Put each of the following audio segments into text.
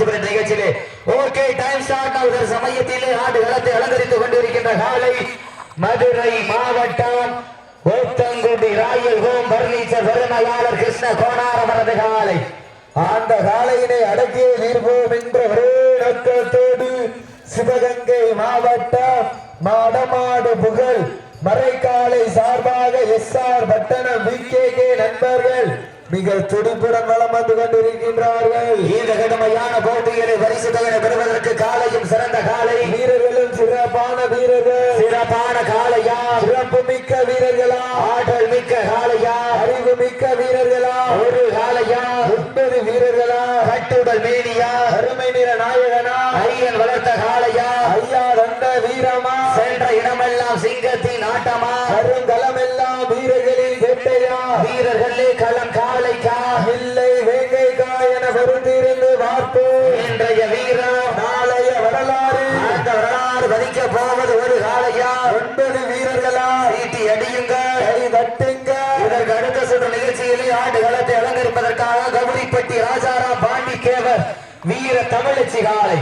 வடமஞ்சி பெற்ற நிகழ்ச்சியிலே okay time start ஆகுது சமயத்திலே ஆடு களத்தை அலங்கரித்துக் கொண்டிருக்கின்ற காலை மதுரை மாவட்டம் ஓத்தங்குடி ராயல் ஹோம் பர்னிச்சர் பெருமையாளர் கிருஷ்ண கோணாரமரது காலை. அந்த காலையினை அடக்கியே தீர்வோம் என்ற ஒரே நோக்கத்தோடு சிவகங்கை மாவட்டம் மாடமாடு புகழ் மறைக்காலை சார்பாக எஸ் ஆர் பட்டணம் வி நண்பர்கள் மிக துடிப்புடன் வளம் வந்து கொண்டிருக்கின்றார்கள். இந்த கடுமையான போட்டிகளை பரிசு தொகை பெறுவதற்கு காலையும் சிறந்த காலை. வீரர்களும் சிறப்பான வீரர்கள். சிறப்பான காலையா? சிறப்பு மிக்க வீரர்களா. கௌரிப்பட்டி ராஜாராம் பாண்டிக்கேவர் வீர தமிழச்சி காலை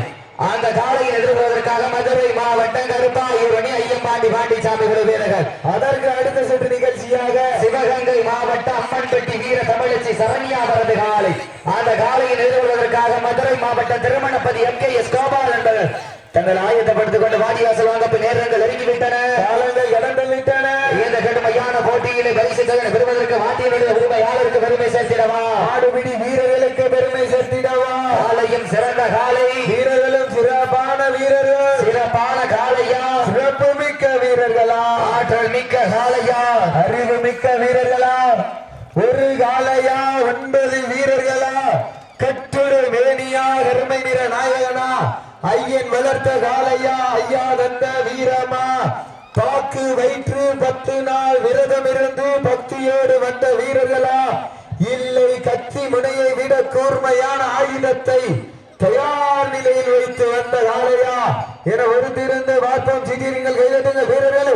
அந்த காலையில் எதிர்கொள்வதற்காக மதுரை மாவட்டம் கருப்பாயூர் அணி ஐயம்பாண்டி பாண்டிசாமி குழு வீரர்கள். அதற்கு அடுத்த சுற்று நிகழ்ச்சியாக சிவகங்கை மாவட்டம் அம்மன்பட்டி வீர தமிழச்சி சரண்யா காலை. அந்த காலையில் எதிர்கொள்வதற்காக மதுரை மாவட்டம் Thirumanapathi M K S Gopal என்பவர். தங்கள் ஆயத்தப்படுத்திக் கொண்டு வாடிவாசல் வாங்கப்பு நேரங்கள் நெருங்கிவிட்டன. காலங்கள் கடந்து விட்டன. இந்த கடுமையான போட்டியிலே பரிசு பெறுவதற்கு வாட்டியினுடைய உரிமையாளருக்கு பெருமை சேர்த்திடவா? ஆடுபிடி சிறந்த காலை வீரர்களும் சிறப்பான வீரர்கள். சிறப்பான காலையா சிறப்பு மிக்க வீரர்களா. ஆற்றல் மிக்க காலையா அறிவு மிக்க வீரர்களா. ஒரு காலையா ஒன்பது வீரர்களா. கட்டுரை மேனியா அருமை நிற நாயகனா. ஐயன் வளர்த்த காலையா ஐயா தந்த வீரமா. பாக்கு வயிற்று பத்து நாள் விரதம் இருந்து பக்தியோடு வந்த வீரர்களா. இல்லை கத்தி முனையை விட கூர்மையான ஆயுதத்தை தயார் நிலையில் வைத்து வந்த காலையா என ஒருத்திருந்து பார்ப்போம் சிகிரிங்கள் கைதட்டுங்க வீரர்கள்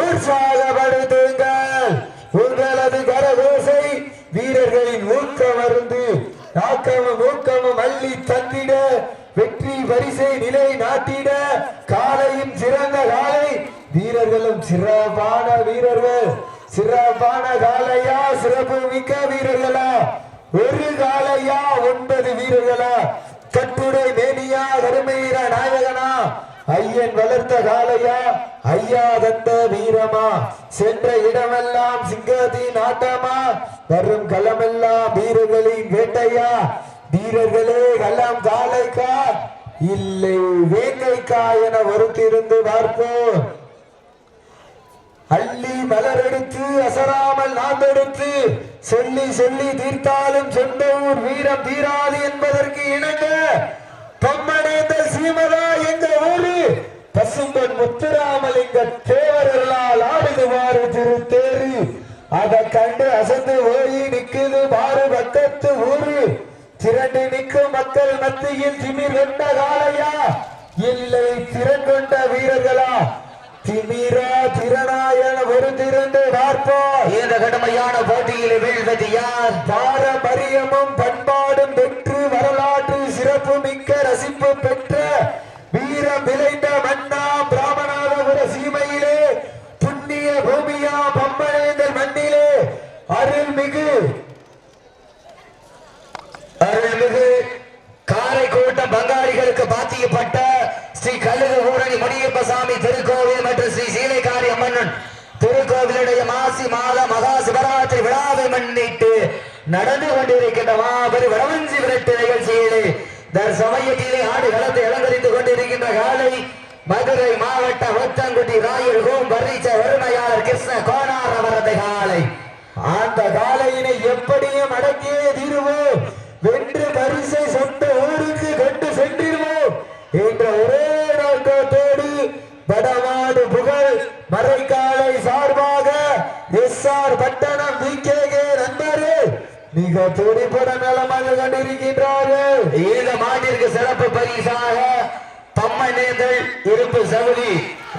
உற்சாகப்படுத்துங்கள். உங்களது கரகோசை வீரர்களின் ஊக்கம் அருந்து நாக்கமும் ஊக்கமும் அள்ளி தந்திட வெற்றி வரிசை நிலை நாட்டிட காலையும் சிறந்த காலை. வீரர்களும் சிறப்பான வீரர்கள். சிறப்பான காலையா? சிறப்பு மிக்க வீரர்களா? ஒரு காலையா? ஒன்பது வீரர்களா? கட்டுரை மேனியா கருமையிற நாயகனா ஐயன் வளர்த்த காலையா ஐயா தந்த வீரமா சென்ற இடமெல்லாம் சிங்கத்தின் ஆட்டமா வரும் களமெல்லாம் வீரர்களின் வேட்டையா வீரர்களே களம் காலைக்கா இல்லை வேங்கைக்கா என வருத்திருந்து பார்ப்போம். அள்ளி மலரெடுத்து அசராமல் நாந்தெடுத்து சொல்லி சொல்லி தீர்த்தாலும் சொந்த ஊர் வீரம் தீராது என்பதற்கு இணங்க பொம்மனேந்தல் சீமதா எங்க ஊரு பசும்பன் முத்துராமலிங்க தேவர்களால் ஆடுதுவாறு திரு அதை கண்டு அசந்து ஓடி நிக்குது மாறு பக்கத்து ஊரு. திரண்டு நிற்கும் மக்கள் மத்தியில் திமிர் கொண்ட காலையா இல்லை திறன் கொண்ட வீரர்களா? திமிரா திறனாயன பொறுத்திருந்து பார்ப்போம். இந்த கடுமையான போட்டியில் யார் பாரம்பரியமும் தற்சமயத்திலே ஆடு களத்தை அலங்கரித்துக் கொண்டிருக்கின்ற காலை மதுரை மாவட்ட ஒத்தங்குடி ராயல் ஹோம் பரீச்ச வறுமையாளர் கிருஷ்ண கோனார் அவரது காலை. அந்த காலையினை எப்படியும் அடக்கியே தீருவோம். வென்று பரிசை சொந்த ஊருக்கு கொண்டு சென்றிருவோம் என்ற ஒரே நோக்கத்தோடு வடமாடு புகழ் மறைக்காலை சார்பாக S R Pattanam V K நண்பரு மிக துடிப்புடன் நலமாக கொண்டிருக்கின்றார்கள். இந்த மாட்டிற்கு சிறப்பு பரிசாக பம்மனேந்தல் இருப்பு சவுதி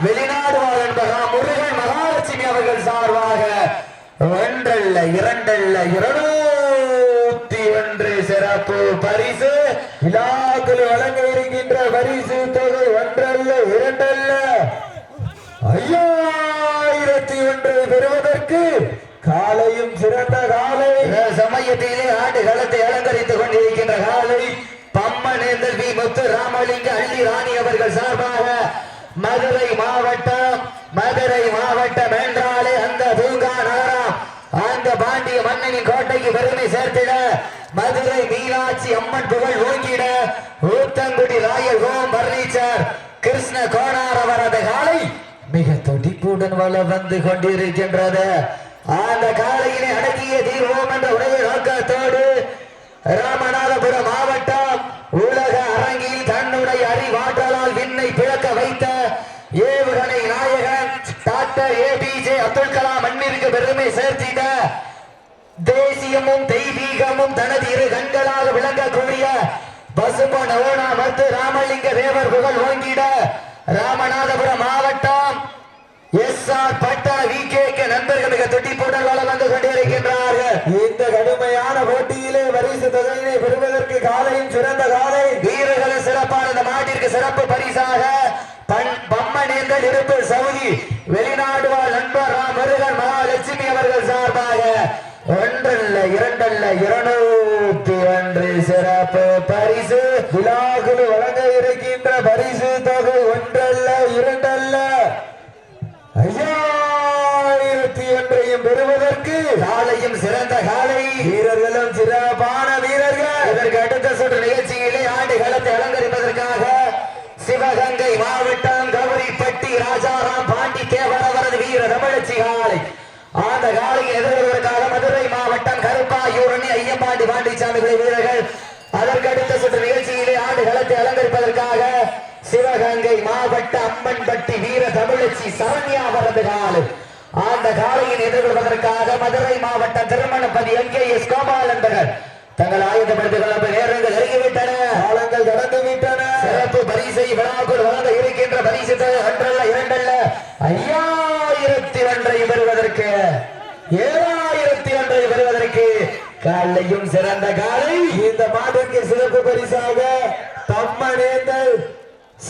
வெளிநாடு வாழ் என்பதா முருகன் மகாலட்சுமி அவர்கள் சார்பாக ஒன்றல்ல இரண்டல்ல இருநூத்தி ஒன்று சிறப்பு பரிசு விழாக்கள் வழங்க இருக்கின்ற பரிசு தொகை ஒன்றல்ல இரண்டல்ல. ஐயாயிரத்தி ஒன்று பெறுவதற்கு காலையும் சிறந்த காலை. சமயத்திலே ஆண்டு களத்தை அலங்கரித்துக் கொண்டிருக்கின்ற காலை. பம்மனேந்தல் வி. முத்து ராமலிங்க அள்ளி ராணி அவர்கள் சார்பாக மதுரை மாவட்டம் மதுரை மாவட்டம் என்றாலே அந்த பூங்கா நகரம். அந்த பாண்டிய மன்னனின் கோட்டைக்கு பெருமை சேர்த்திட மதுரை மீனாட்சி அம்மன் புகழ் ஓங்கிட Oothangudi royal home furniture Krishna Konar அவரது காலை மிக துடிப்புடன் வள வந்து கொண்டிருக்கின்றது. அந்த காலையினை அடக்கிய தீர்வோம் என்ற உடைய நோக்கத்தோடு ராமநாதபுரம் மாவட்டம் உலக அரங்கில் தன்னுடைய அறிவாற்றலால் விண்ணை பிளக்க வைத்த ஏவுகணை நாயகன் doctor A P Abdul Kalam மண்ணிற்கு பெருமை சேர்த்திட தேசியமும் தெய்வீகமும் தனது இரு கண்களாக விளங்கக்கூடிய பசும்பொன் நவோனா மத்து ராமலிங்க தேவர் புகழ் ஓங்கிட ராமநாதபுரம் மாவட்டம் இருநூத்தி ஒன்று சிறப்பு பரிசு. விழாக்குழு வழங்க இருக்கின்ற பரிசு தொகை ஒன்றல்ல இரண்டல்ல. ஐயாயிரத்தி ஒன்றையும் பெறுவதற்கு காலையும் சிறந்த காலை. வீரர்களும் சிறப்பான வீரர்கள். இதற்கு அடுத்த சுற்று நிகழ்ச்சியிலே ஆண்டு காலத்தை அலங்கரிப்பதற்காக சிவகங்கை மாவட்டம் கௌரிப்பட்டி ராஜாராம் பாண்டி தேவர் அவரது வீர தமிழச்சி காலை. அந்த காலையில் எதிர்கொள்வதற்காக மாவட்டம் கருப்பாயூரணி ஐயம்பாண்டி பாண்டிச்சாமி வீரர்கள். அதற்கு அடுத்த சுற்று நிகழ்ச்சியிலே ஆண்டு களத்தை அலங்கரிப்பதற்காக சிவகங்கை மாவட்ட அம்மன்பட்டி வீர தமிழச்சி சரண்யா அவரது காலை. அந்த காலையின் எதிர்கொள்வதற்காக மதுரை மாவட்டம் Thirumanapathi M K S Gopal என்பவர் தங்கள் ஆயுதப்படுத்திக் கொள்ள நேரங்கள் நெருங்கிவிட்டன. காலங்கள் கடந்து விட்டன சிறப்பு பரிசை விழாக்குள் வழங்க இருக்கின்ற பரிசு தொகை ஒன்றல்ல இரண்டல்ல ஐயாயிரத்தி ஒன்றை பெறுவதற்கு ஏழாயிரத்தி ஒன்றை பெறுவதற்கு காலையும் சிறந்த காலை. இந்த மாட்டிற்கு சிறப்பு பரிசாக தம்மனேந்தல்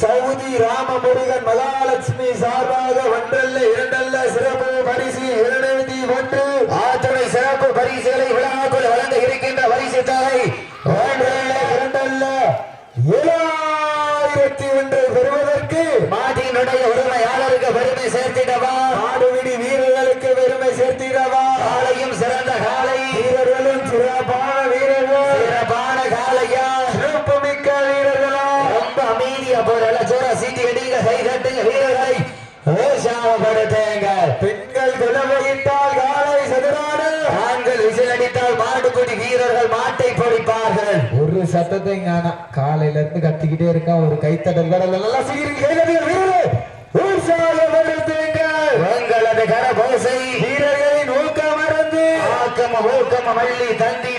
சவுதி ராமமுருகன் மகாலட்சுமி சார்பாக ஒன்றல்ல இரண்டல்ல சிறப்பு பரிசு இருநூத்தி ஒன்று. ஆத்துணை சிறப்பு பரிசுகளை விழாக்குள் வழங்க இருக்கின்ற பரிசு தொகை ஒன்றல்ல இரண்டல்ல. ஏழாயிரத்தி ஒன்று பெறுவதற்கு மாட்டினுடைய உரிமையாளருக்கு பெருமை சேர்த்திடவா? நாடுவிடி வீரர்களுக்கு பெருமை சேர்த்திடவா? காலையும் சிறந்த காலை சத்தத்தை காணா காலையில இருந்து கத்திக்கிட்டே இருக்கான் ஒரு கைத்தடல் கடல் நல்லா சீரி கைதட்டுங்க வீரர்கள் கரபோசை வீரர்களின் ஊக்கம் மறந்து ஆக்கம ஊக்கம மள்ளி தந்திட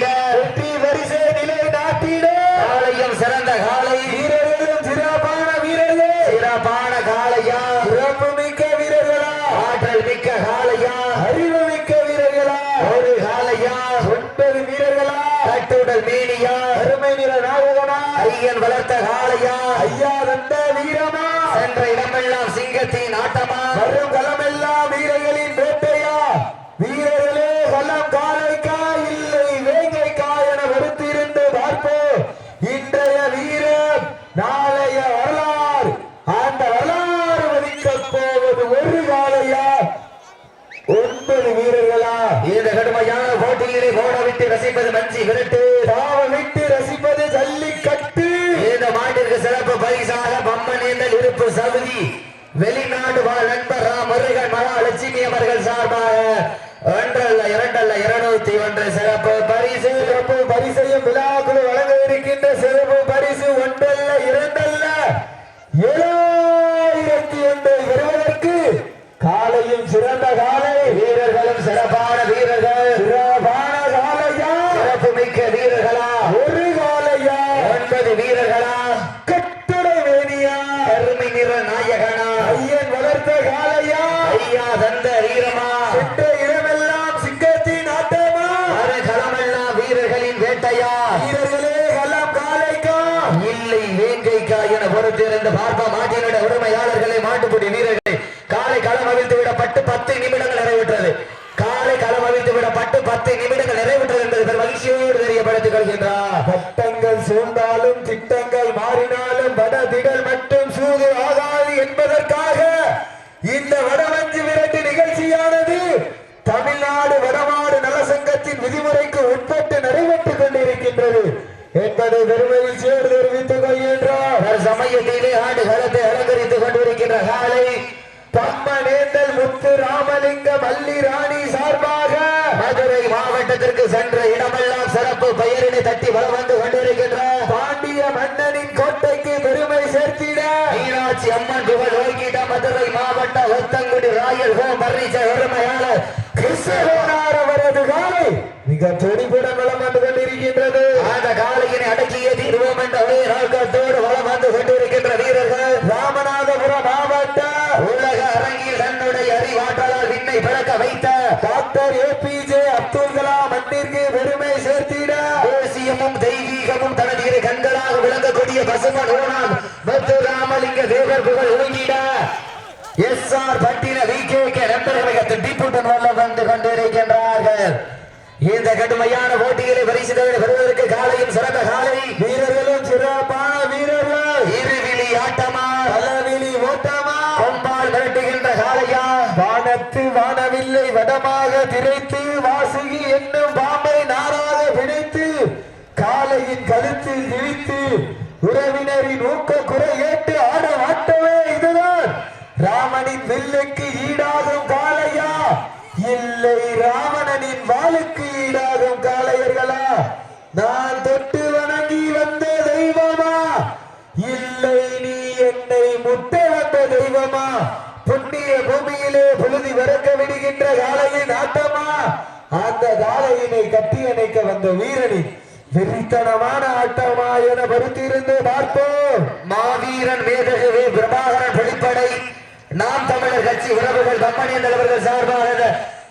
ஐயன் வளர்த்த காலையா ஐயா தந்த வீரமா? சென்ற இடமெல்லாம் சிங்கத்தின் ஆட்டமா? வரும் களமெல்லாம் வீரர்களின் வேட்டையா? வீரர்களே களம் காலைக்கா இல்லை வேங்கைக்கா என வெறுத்திருந்து பார்ப்போம் இன்றைய வீரம் நாளைய வரலாறு. அந்த வரலாறு வதிக்கப் போவது ஒரு காலையா ஒன்பது வீரர்களா? இந்த கடுமையான போட்டியிலே போட விட்டு ரசிப்பது மஞ்சி விரட்டு. தாவ விட்டு ரசிப்பது சவுதி வெளிநாடு வாழ் நண்பர் ரா முருகன் மகாலட்சுமி அவர்கள் சார்பாக ஒன்றல்ல இரண்டல்ல இருநூத்தி ஒன்று சிறப்பு பரிசு. சிறப்பு பரிசையும் விழாக்குழு வழங்க இருக்கின்ற சிறப்பு பரிசு ஒன்றல்ல இரண்டல்ல ஏழாயிரத்தி ஒன்றை பெறுவதற்கு காலையும் சிறந்த காலை. வீரர்களும் சிறப்பான வீரர்கள். சிறப்பான காலையா? சிறப்பு மிக்க வீரர்களா. என்பதற்காக இந்த வடமஞ்சு விரட்டு நிகழ்ச்சியானது தமிழ்நாடு வடமாடு நலசங்கத்தின் விதிமுறைக்கு உட்பட்டு நடைபெற்றுக் கொண்டிருக்கின்றது. என்பதை பெருமகிழ்ச்சியோடு தெரிவித்துக் கொள்கின்றோம். சமயத்திலே ஆண்டு களத்தை அலங்கரித்துக் கொண்டிருக்கின்ற காலை பம்மனேந்தல் முத்து ராமலிங்க மல்லி ராணி சார்பாக மதுரை மாவட்டத்திற்கு சென்ற இடமெல்லாம் சிறப்பு பெயரினை தட்டி வளம் வந்து கொண்டிருக்கின்ற பாண்டிய மன்னனின் கோட்டைக்கு பெருமை சேர்த்திட. மீனாட்சி அம்மன் புகழ் ஓய்கிட்ட மதுரை மாவட்ட ஒத்தங்குடி ராயல் ஹோம் பர்னிச்ச உரிமையாளர் கிருஷ்ணகோனார் அவரது காலை. மிக துடிப்புடன் வளம் வந்து கொண்டிருக்கின்றது. அந்த காலையினை அடக்கிய தீர்வோம் என்ற ஒரே நோக்கத்தோடு வளம் வந்து கொண்டிருக்கின்ற வீரர்கள். ராமநாதபுரம் மாவட்ட உலக அரங்கில் தன்னுடைய அறிவாற்றலால் விண்ணை பிறக்க வைத்த டாக்டர் ஏபிஜே அப்துல் ஓனான் பத்து ராமலிங்க தேவர் புகழ் ஒழுங்கிட S R Pattina V K K நண்பர்கள் துடிப்புடன் வல்ல வந்து கொண்டிருக்கின்றார்கள். இந்த கடுமையான போட்டிகளை பரிசுகளை பெறுவதற்கு காலையும் சிறந்த காலை. வீரர்களும் சிறப்பான வீரர்கள். இருவிழி ஆட்டமா? பலவிழி ஓட்டமா? கொம்பால் மிரட்டுகின்ற காளையா? வானத்து வானவில்லை வடமாக திரைத்து தாலையினை கட்டி அணைக்க வந்த வீரனின் வெறித்தனமான ஆட்டமா என பொறுத்திருந்து பார்ப்போம். மாவீரன் மேதகவே பிரபாகரன் வெளிப்படை. நாம் தமிழர் கட்சி உறவுகள் கம்பெனி தலைவர்கள் சார்பாக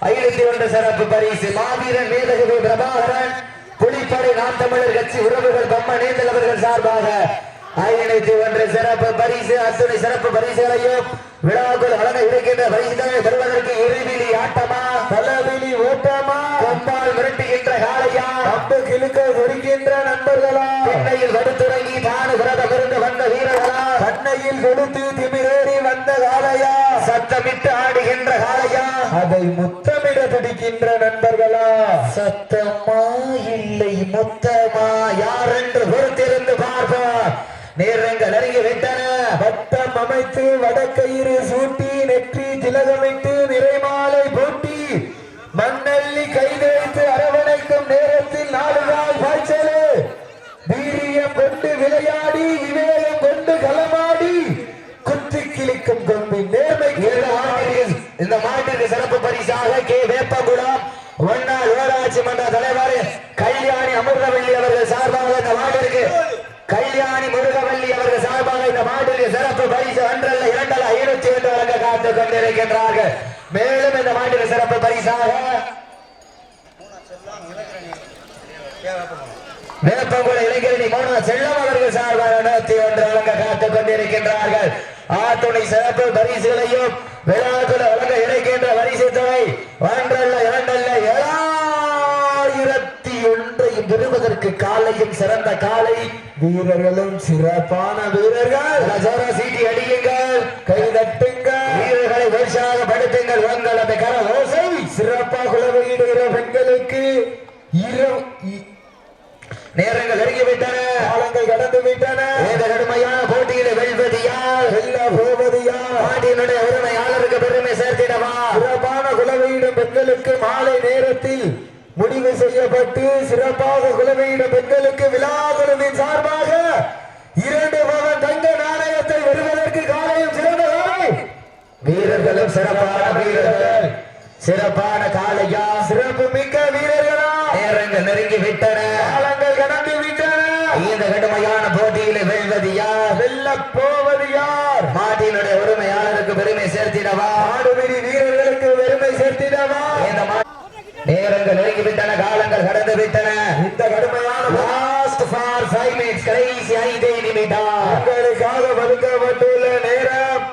ஐநூத்தி ஒன்று சிறப்பு பரிசு. மாவீரன் மேதகவே பிரபாகரன் புலிப்படை நாம் தமிழர் கட்சி உறவுகள் கம்பெனி தலைவர்கள் சார்பாக ஐநூத்தி ஒன்று சிறப்பு பரிசு. அத்துணை சிறப்பு பரிசுகளையும் விழாக்குள் வழங்க இருக்கின்ற பரிசுகளை பெறுவதற்கு இருவிழி ஆட்டமா? பலவிழி ஓட்டமா? கொம்பால் மிரட்டுகின்ற காளையா? அம்பு கிழுக்க ஒடுக்கின்ற நண்பர்களா? சென்னையில் வடுத்துறங்கி தானு விரதம் இருந்து வந்த வீரர்களா? கண்ணையில் கொடுத்து திமிரேறி வந்த காளையா? சத்தமிட்டு ஆடுகின்ற காளையா? அதை முத்தமிட துடிக்கின்ற நண்பர்களா? சத்தமா? இல்லை முத்தமா? யார் என்று பொறுத்திருந்து பார்ப்போம். நேரங்கள் நெருங்கி விட்டன வட்டம் அமைத்து வடக்கயிறு சூட்டி நெற்றி திலகமிட்டு நிறைமாலை இந்த மாட்டிற்கு சிறப்பு பரிசாக கே. வேப்பகுளம் ஒன்னாள் ஊராட்சி மன்ற தலைவர் கல்யாணி அமிர்தவள்ளி அவர்கள் சார்பாக இந்த மாட்டிற்கு கல்யாணி முருகவள்ளி அவர்கள் சார்பாக இந்த மாட்டிற்கு சிறப்பு பரிசு ஒன்றல்ல இரண்டல்ல ஐநூத்தி ஒன்று வழங்க காத்துக் கொண்டிருக்கின்றார்கள். மேலும் இந்த மாட்டிற்கு சிறப்பு பரிசாக வேப்பங்குள இளைஞரணி மோனா செல்லம் அவர்கள் சார்பாக நூத்தி ஒன்று வழங்க காத்துக் கொண்டிருக்கின்றார்கள். ஆத்துணை சிறப்பு பரிசுகளையும் விழாக்குள்ள வழங்க இணைக்கின்ற வரிசை தொகை ஒன்றல்ல இரண்டல்ல ஏழாயிரத்தி ஒன்றையும் பெறுவதற்கு காலையும் சிறந்த காலை. வீரர்களும் சிறப்பான வீரர்கள். சீட்டி அடியுங்கள். கை தட்டுங்கள் வீரர்களை உற்சாகப்படுத்துங்கள் உங்களது கர ஓசை சிறப்பாக குலவையிடுகிற பெண்களுக்கு இரவு இ- நேரங்கள் நெருங்கிவிட்டன காலங்கள் கடந்து விட்டன இந்த கடுமையான போட்டியில வெல்வது யார் வெல்ல போவது யார் நாட்டினுடைய உரிமையாளருக்கு பெருமை சேர்த்திடவா சிறப்பான குலவையிடும் பெண்களுக்கு மாலை நேரத்தில் முடிவு செய்யப்பட்டு சிறப்பாக குலவையிட பெண்களுக்கு விழா குழுவின் சார்பாக இரண்டு பவன் தங்க நாணயத்தை வருவதற்கு காலையும் சிறந்த காலை வீரர்களும் சிறப்பான வீரர்கள். சிறப்பான காலையா கடந்து விட்டன இந்த கடுமையான லாஸ்ட் ஃபார் ஃபைவ் மினிட்ஸ் கடைசி ஐந்தே நிமிடம். உங்களுக்காக ஒதுக்கப்பட்டுள்ள நேரம்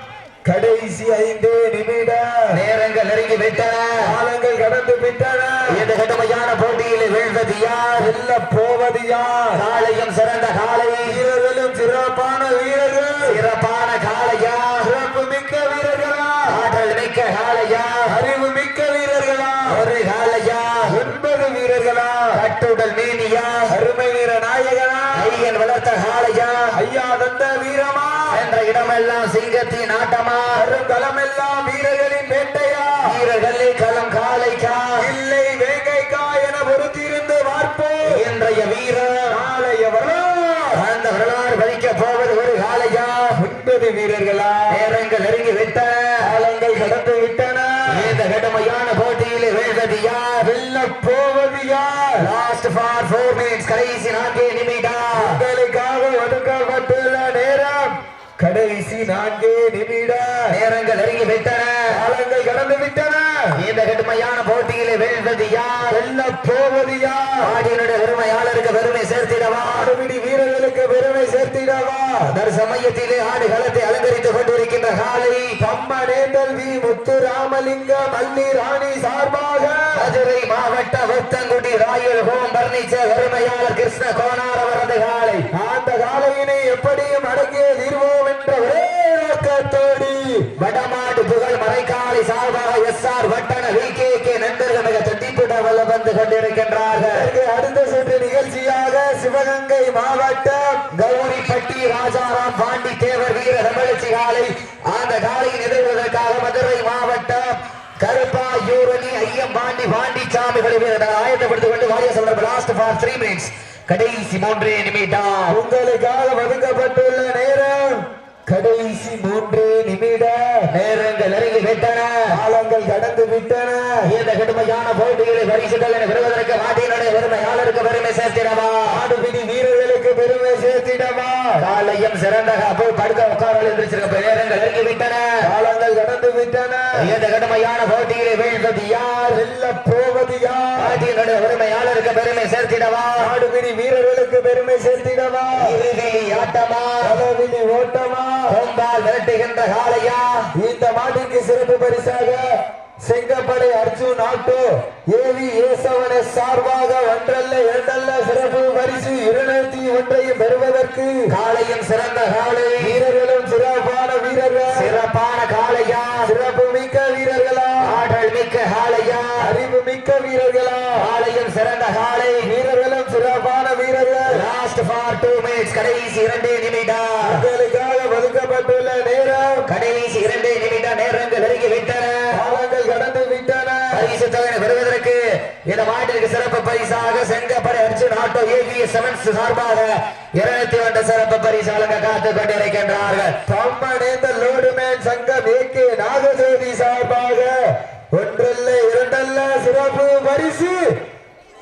கடைசி ஐந்து நிமிடம். நேரங்கள் நெருங்கி விட்டன. காலங்கள் கடந்து விட்டன. இந்த கடுமையான போட்டியில் வீழ்வது யார்? வெல்ல போவது யார்? காளையும் சிறந்த காளை சிங்கத்தின் ஆட்டமா அருங்கலமெல்லாம் வீரர்களின் வேட்டையா? வீரர்களே களம் காலைக்கா? இல்லை வேங்கைக்கா என பொறுத்திருந்து பார்ப்போம். இன்றைய வீரர் நாளைய அந்த வரலாறு பதிக்க போவது ஒரு காலையா? ஒன்பது வீரர்களா? நேரங்கள் நெருங்கி விட்டன. காலங்கள் கடந்து விட்டன. இந்த கடுமையான போட்டியில் வீழ்வது யார்? வெல்ல போவது யார்? லாஸ்ட் ஃபார் ஃபோர் மினிட்ஸ் கடைசி நான்கே நிமிடம் உங்களுக்காக ஒதுக்கப்பட்டுள்ள நேரம் கடைசி நான்கு நிமிடம் நேரங்கள் நெருங்கி விட்டன. காலங்கள் கடந்து விட்டன. இந்த கடுமையான போட்டியிலே வெல்வது யார்? வெல்ல போவது யார்? ஆடியனுடைய பெருமையாளருக்கு பெருமை சேர்த்திடவா? ஆடுபிடி வீரர்களுக்கு பெருமை சேர்த்திடவா? தற்சமயத்திலே ஆடு களத்தை அலங்கரித்துக் கொண்டிருக்கின்ற காலை. பம்மனேந்தல் வி முத்துராமலிங்கம் அல்லி ராணி சார்பாக. மதுரை மாவட்ட வெத்தங்குடி கௌரிப்பட்டி ராஜாராம் பாண்டி தேவர் வீர தமிழச்சி காலை அந்த காலையை எதிர்வதற்காக மதுரை மாவட்டம் கருப்பா யூரணி ஐயம் பாண்டி பாண்டி சாமிகளை ஆயத்தப்படுத்திக் கொண்டு வாரிய சொல்ற லாஸ்ட் ஃபார் த்ரீ மினிட்ஸ் கடைசி மூன்றே நிமிடம். உங்களுக்காக ஒதுக்கப்பட்டுள்ள நேரம். கடைசி மூன்று நிமிடம். நேரங்கள் நெருங்கி விட்டன. காலங்கள் கடந்து விட்டன. இந்த கடுமையான போட்டிகளை பரிசுகள் என பெறுவதற்கு மாட்டினுடைய பெருமையாளருக்கு பெருமை சேர்த்திடவா? ஆடுபிடி வீரர்களுக்கு பெருமை சேர்த்திடவா? காலையும் சிறந்த போய் படுக்க உட்கார எந்திரிச்சிருக்க நேரங்கள் நெருங்கி விட்டன காலங்கள் கடந்து விட்டன. இந்த கடுமையான போட்டியிலே வீழ்வது யார்? வெல்ல போவது யார்? நாட்டினுடைய உரிமையாளருக்கு பெருமை சேர்த்திடவா? ஆடுபிடி வீரர்களுக்கு பெருமை சேர்த்திடவா? இறுதி ஆட்டமா? பலவினி ஓட்டமா? கொம்பால் விரட்டுகின்ற காளையா? இந்த மாட்டிற்கு சிறப்பு பரிசாக செங்கப்படை அர்ஜுன் ஆட்டோ ஏவி ஏசவன சார்பாக ஒன்றல்ல இரண்டல்ல சிறப்பு பரிசு. இருநூத்தி ஒன்றையும் பெறுவதற்கு காளையும் சிறந்த காளை. வீரர்களும் சிறப்பான வீரர்கள். சிறப்பான காளையா. சிறப்பு மிக்க வீரர்களா. ஆற்றல் மிக்க காளையா. அறிவு மிக்க வீரர்களா. காளையும் சிறந்த காளை. வீரர்களும் சிறப்பான வீரர்கள். லாஸ்ட் ஃபார் டூ மினிட்ஸ் கடைசி இரண்டே நிமிடம். அர்ஜுன் ஆட்டோ செவன்ஸ் சார்பாக இருநூத்தி ஒன்று சிறப்பு பரிசு வழங்க காத்துக் கொண்டிருக்கின்றார்கள். பம்மனேந்த லோடுமேன் சங்கம் ஏகே நாகஜோதி சார்பாக ஒன்றல்ல இரண்டல்ல சிறப்பு பரிசு.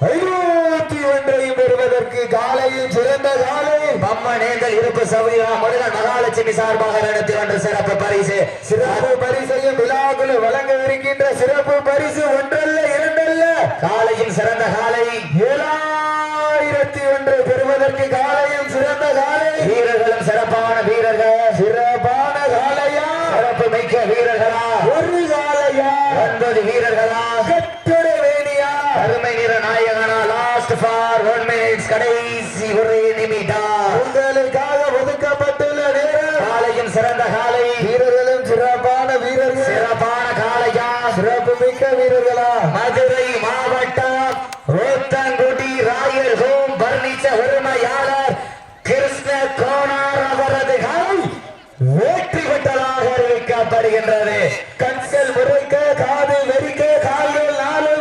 ஐநூத்தி ஒன்றையும் பெறுவதற்கு காலையில் சிறந்த காலை. பம்மனேந்தல் இருப்பு சௌரியா முருகன் மகாலட்சுமி சார்பாக நடத்தி ஒன்று சிறப்பு பரிசு. சிறப்பு பரிசையும் விழாக்குழு வழங்கவிருக்கின்ற சிறப்பு பரிசு ஒன்றல்ல இரண்டல்ல. காலையில் சிறந்த காலை. ஏழாம் ஏழாயிரத்தி ஒன்று பெறுவதற்கு காலையும் சிறந்த காலை. வீரர்களும் சிறப்பான வீரர்கள். சிறப்பான காலையா? சிறப்பு மிக்க வீரர்களா? ஒரு காலையா? ஒன்பது வீரர்களா?